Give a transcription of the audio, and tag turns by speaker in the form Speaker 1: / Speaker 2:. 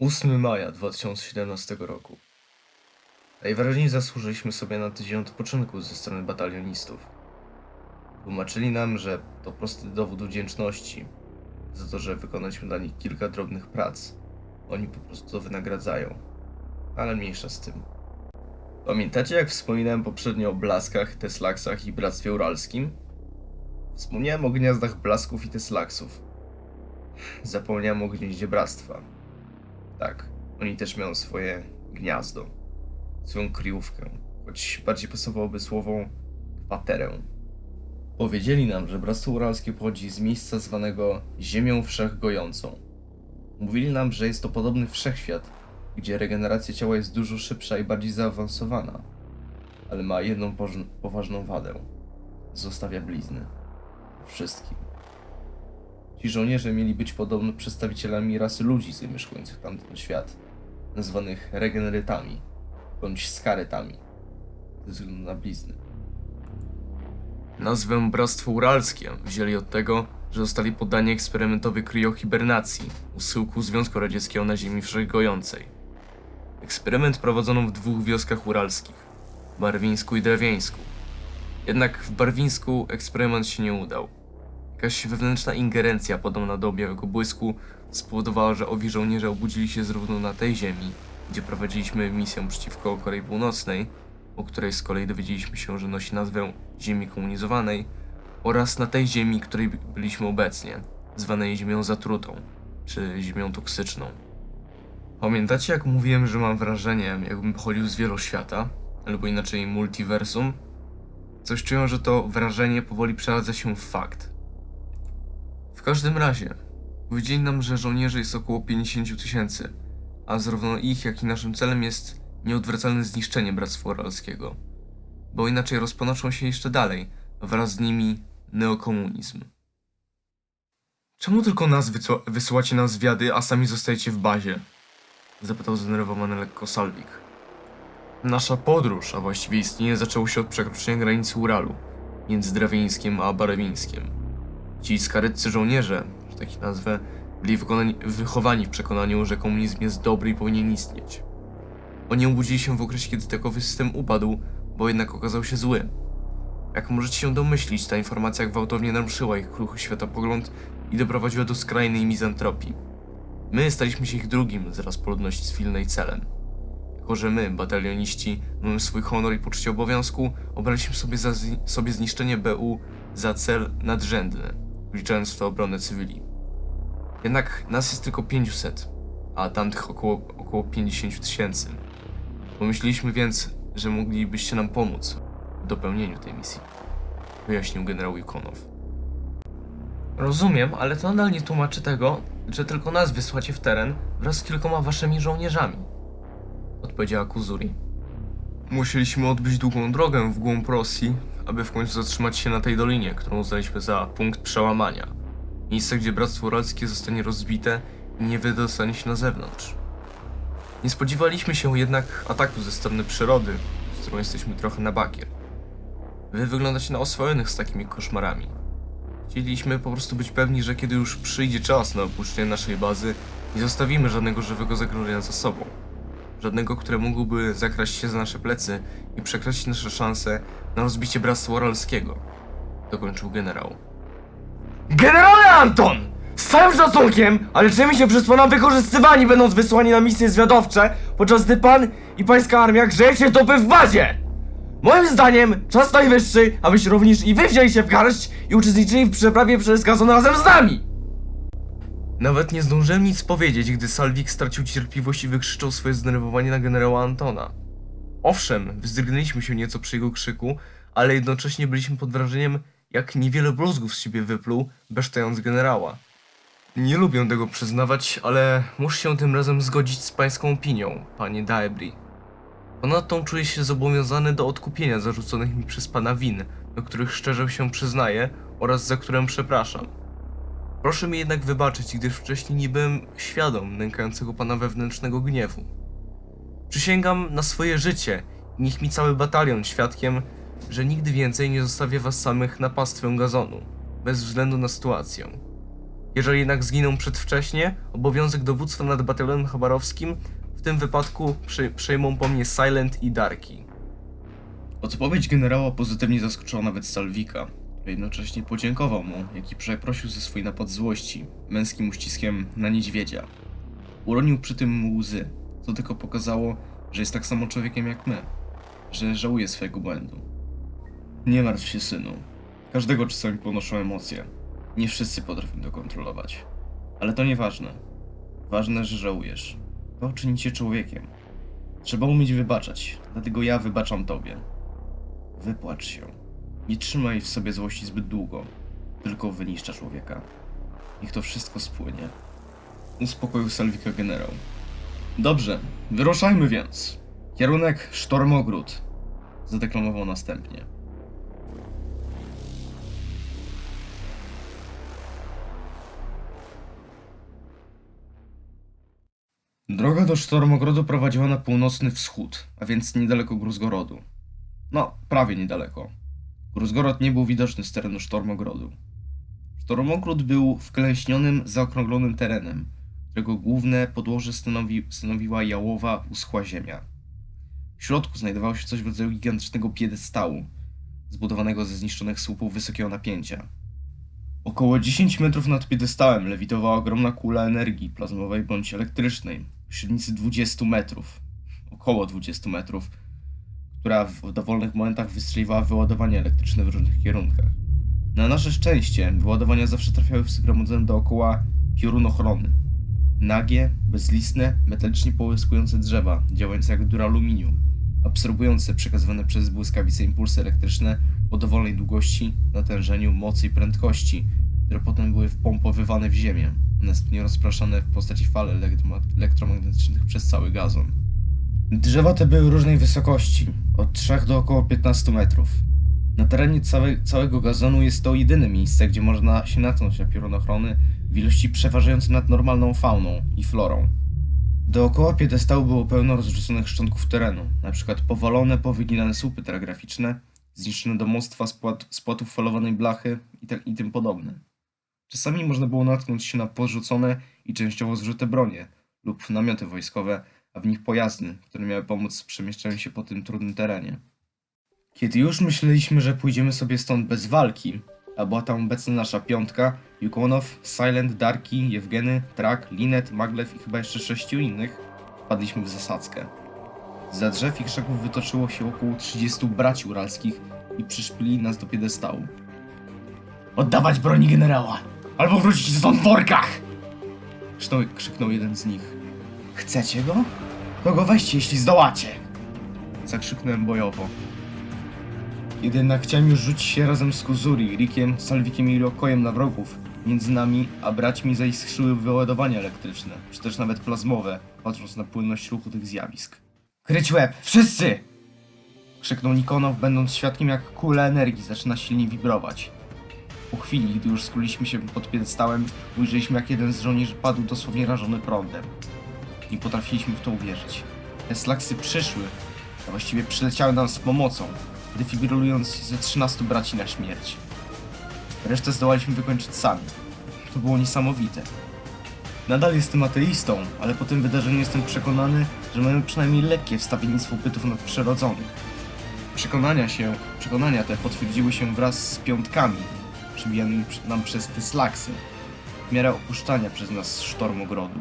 Speaker 1: 8 maja 2017 roku. Najwyraźniej zasłużyliśmy sobie na tydzień odpoczynku ze strony batalionistów. Tłumaczyli nam, że to prosty dowód wdzięczności za to, że wykonaliśmy dla nich kilka drobnych prac. Oni po prostu to wynagradzają. Ale mniejsza z tym. Pamiętacie, jak wspominałem poprzednio o blaskach, teslaksach i bractwie uralskim? Wspomniałem o gniazdach blasków i teslaksów. Zapomniałem o gnieździe bractwa. Tak, oni też mają swoje gniazdo, swoją kryjówkę, choć bardziej pasowałoby słowo kwaterę. Powiedzieli nam, że Bractwo Uralskie pochodzi z miejsca zwanego Ziemią Wszechgojącą. Mówili nam, że jest to podobny wszechświat, gdzie regeneracja ciała jest dużo szybsza i bardziej zaawansowana, ale ma jedną poważną wadę. Zostawia blizny. Wszystkim. Ci żołnierze mieli być podobno przedstawicielami rasy ludzi zamieszkujących tamten świat, nazwanych regenerytami, bądź skarytami, ze względu na blizny. Nazwę Bractwo Uralskie wzięli od tego, że zostali poddani eksperymentowej kriohibernacji u schyłku Związku Radzieckiego na ziemi wszechgojącej. Eksperyment prowadzono w dwóch wioskach uralskich, Barwińsku i Drewińsku. Jednak w Barwińsku eksperyment się nie udał. Jakaś wewnętrzna ingerencja podobna do objawego błysku spowodowała, że owi żołnierze obudzili się zarówno na tej ziemi, gdzie prowadziliśmy misję przeciwko Korei Północnej, o której z kolei dowiedzieliśmy się, że nosi nazwę Ziemi Komunizowanej, oraz na tej ziemi, której byliśmy obecnie, zwanej Ziemią Zatrutą, czy Ziemią Toksyczną. Pamiętacie, jak mówiłem, że mam wrażenie, jakbym pochodził z wieloświata, albo inaczej multiversum? Coś czuję, że to wrażenie powoli przeradza się w fakt. Każdym razie, powiedzieli nam, że żołnierzy jest około 50 000 tysięcy, a zarówno ich, jak i naszym celem jest nieodwracalne zniszczenie Bractwa Uralskiego. Bo inaczej rozponoczą się jeszcze dalej, wraz z nimi neokomunizm. Czemu tylko nas wysyłacie na zwiady, a sami zostajecie w bazie? Zapytał zdenerwowany lekko Salwik. Nasza podróż, a właściwie istnienie, zaczęło się od przekroczenia granicy Uralu między Drawińskiem a Barewińskiem. Ci skaryccy żołnierze, że tak ich nazwę, byli wychowani w przekonaniu, że komunizm jest dobry i powinien istnieć. Oni obudzili się w okresie, kiedy takowy system upadł, bo jednak okazał się zły. Jak możecie się domyślić, ta informacja gwałtownie naruszyła ich kruchy światopogląd i doprowadziła do skrajnej mizantropii. My staliśmy się ich drugim zaraz po ludności cywilnej celem. Jako, że my, batalioniści, mamy swój honor i poczucie obowiązku, obraliśmy sobie, za sobie zniszczenie BU za cel nadrzędny, wliczając w to obronę cywili. Jednak nas jest tylko 500, a tamtych około, około 50 tysięcy. Pomyśleliśmy więc, że moglibyście nam pomóc w dopełnieniu tej misji, wyjaśnił generał Jukonow. Rozumiem, ale to nadal nie tłumaczy tego, że tylko nas wysłacie w teren wraz z kilkoma waszymi żołnierzami. Odpowiedziała Kuzuri. Musieliśmy odbyć długą drogę w głąb Rosji, aby w końcu zatrzymać się na tej dolinie, którą uznaliśmy za punkt przełamania. Miejsce, gdzie Bractwo Uralskie zostanie rozbite i nie wydostanie się na zewnątrz. Nie spodziewaliśmy się jednak ataku ze strony przyrody, z którą jesteśmy trochę na bakier. Wy wyglądacie na oswojonych z takimi koszmarami. Chcieliśmy po prostu być pewni, że kiedy już przyjdzie czas na opuszczenie naszej bazy, nie zostawimy żadnego żywego zagrożenia za sobą. Żadnego, które mógłby zakraść się za nasze plecy i przekraść nasze szanse na rozbicie Bractwa Uralskiego. Dokończył generał.
Speaker 2: Generale Anton! Z całym szacunkiem, ale czujemy się przez pana wykorzystywani, będąc wysłani na misje zwiadowcze, podczas gdy pan i pańska armia grzejecie dupy w bazie! Moim zdaniem, czas najwyższy, abyście również i wy wzięli się w garść i uczestniczyli w przeprawie przez Gazon razem z nami!
Speaker 1: Nawet nie zdążyłem nic powiedzieć, gdy Salwik stracił cierpliwość i wykrzyczał swoje zdenerwowanie na generała Antona. Owszem, wzdrygnęliśmy się nieco przy jego krzyku, ale jednocześnie byliśmy pod wrażeniem, jak niewiele bluzgów z siebie wypluł, besztając generała. Nie lubię tego przyznawać, ale muszę się tym razem zgodzić z pańską opinią, panie Daebri. Ponadto czuję się zobowiązany do odkupienia zarzuconych mi przez pana win, do których szczerze się przyznaję oraz za które przepraszam. Proszę mi jednak wybaczyć, gdyż wcześniej nie byłem świadom nękającego pana wewnętrznego gniewu. Przysięgam na swoje życie i niech mi cały batalion świadkiem, że nigdy więcej nie zostawię was samych na pastwę gazonu, bez względu na sytuację. Jeżeli jednak zginą przedwcześnie, obowiązek dowództwa nad batalionem chabarowskim w tym wypadku przy, przejmą po mnie Silent i Darki. Odpowiedź generała pozytywnie zaskoczyła nawet Salwika, jednocześnie podziękował mu, jak i przeprosił za swój napad złości, męskim uściskiem na niedźwiedzia. Uronił przy tym łzy, co tylko pokazało, że jest tak samo człowiekiem jak my, że żałuje swojego błędu. Nie martw się, synu. Każdego czasami ponoszą emocje. Nie wszyscy potrafią to kontrolować. Ale to nieważne. Ważne, że żałujesz. To czyni cię człowiekiem. Trzeba umieć wybaczać, dlatego ja wybaczam tobie. Wypłacz się. Nie trzymaj w sobie złości zbyt długo, tylko wyniszcza człowieka. Niech to wszystko spłynie. Uspokoił Salwika generał. Dobrze, wyruszajmy więc. Kierunek Sztormogród. Zadeklamował następnie. Droga do Sztormogrodu prowadziła na północny wschód, a więc niedaleko Gruzgorodu. No, prawie niedaleko. Gruzgorod nie był widoczny z terenu Sztormogrodu. Sztormogród był wklęśnionym, zaokrąglonym terenem, którego główne podłoże stanowi, stanowiła jałowa, uschła ziemia. W środku znajdowało się coś w rodzaju gigantycznego piedestału, zbudowanego ze zniszczonych słupów wysokiego napięcia. Około 10 metrów nad piedestałem lewitowała ogromna kula energii plazmowej bądź elektrycznej w średnicy 20 metrów, około 20 metrów, która w dowolnych momentach wystrzeliwała wyładowania elektryczne w różnych kierunkach. Na nasze szczęście wyładowania zawsze trafiały w zgromadzone dookoła piorun ochrony. Nagie, bezlistne, metalicznie połyskujące drzewa, działające jak duraluminium, absorbujące przekazywane przez błyskawice impulsy elektryczne o dowolnej długości, natężeniu, mocy i prędkości, które potem były wpompowywane w ziemię, następnie rozpraszane w postaci fal elektroma- elektromagnetycznych przez cały gazon. Drzewa te były różnej wysokości, od 3 do około 15 metrów. Na terenie całe, całego gazonu jest to jedyne miejsce, gdzie można się natknąć na piorun ochrony w ilości przeważającej nad normalną fauną i florą. Dookoła piedestału było pełno rozrzuconych szczątków terenu, np. powalone, powyginane słupy telegraficzne, zniszczone domostwa z, płat, z płatów falowanej blachy i, tak, i tym podobne. Czasami można było natknąć się na porzucone i częściowo zużyte bronie lub namioty wojskowe, a w nich pojazdy, które miały pomóc w przemieszczaniu się po tym trudnym terenie. Kiedy już myśleliśmy, że pójdziemy sobie stąd bez walki, a była tam obecna nasza piątka, Yukonow, Silent, Darki, Jewgeny, Trak, Linet, Maglev i chyba jeszcze sześciu innych, wpadliśmy w zasadzkę. Za drzew i krzaków wytoczyło się około 30 braci uralskich i przyszpili nas do piedestału. Oddawać broni generała, albo wrócić stąd w workach! Krzyknął, jeden z nich. Chcecie go? To go weźcie, jeśli zdołacie! Zakrzyknąłem bojowo. Jednak chciałem już rzucić się razem z Kuzuri, Rikiem, Salwikiem i Rokojem na wrogów. Między nami, a braćmi zaiskrzyły wyładowania elektryczne, czy też nawet plazmowe, patrząc na płynność ruchu tych zjawisk. Kryć łeb! Wszyscy! Krzyknął Nikonow, będąc świadkiem jak kula energii zaczyna silnie wibrować. Po chwili, gdy już skuliliśmy się pod piedestałem, ujrzeliśmy jak jeden z żołnierzy padł dosłownie rażony prądem. Nie potrafiliśmy w to uwierzyć. Te slaksy przyszły, a właściwie przyleciały nam z pomocą, defibrylując ze 13 braci na śmierć. Resztę zdołaliśmy wykończyć sami. To było niesamowite. Nadal jestem ateistą, ale po tym wydarzeniu jestem przekonany, że mamy przynajmniej lekkie wstawiennictwo bytów nadprzyrodzonych. Przekonania się, przekonania te potwierdziły się wraz z piątkami, przybijanymi przy- nam przez te slaksy, w miarę opuszczania przez nas sztormu grodu.